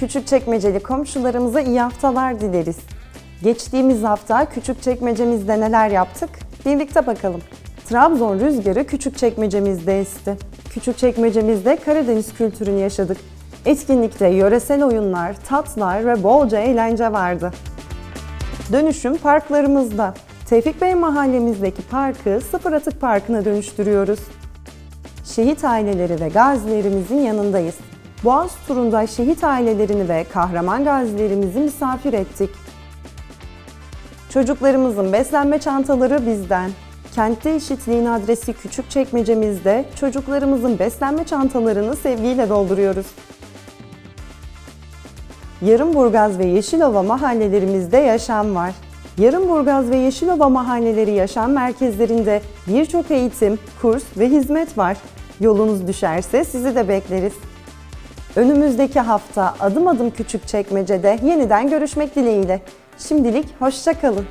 Küçükçekmeceli komşularımıza iyi haftalar dileriz. Geçtiğimiz hafta Küçükçekmece'mizde neler yaptık? Birlikte bakalım. Trabzon rüzgarı Küçükçekmece'mizde esti. Küçükçekmece'mizde Karadeniz kültürünü yaşadık. Etkinlikte yöresel oyunlar, tatlar ve bolca eğlence vardı. Dönüşüm parklarımızda. Tevfik Bey mahallemizdeki parkı Sıfır Atık Parkı'na dönüştürüyoruz. Şehit aileleri ve gazilerimizin yanındayız. Boğaz turunda şehit ailelerini ve kahraman gazilerimizi misafir ettik. Çocuklarımızın beslenme çantaları bizden. Kentte eşitliğin adresi Küçükçekmece'mizde çocuklarımızın beslenme çantalarını sevgiyle dolduruyoruz. Yarımburgaz ve Yeşilova mahallelerimizde yaşam var. Yarımburgaz ve Yeşilova mahalleleri yaşam merkezlerinde birçok eğitim, kurs ve hizmet var. Yolunuz düşerse sizi de bekleriz. Önümüzdeki hafta adım adım küçük çekmecede yeniden görüşmek dileğiyle. Şimdilik hoşça kalın.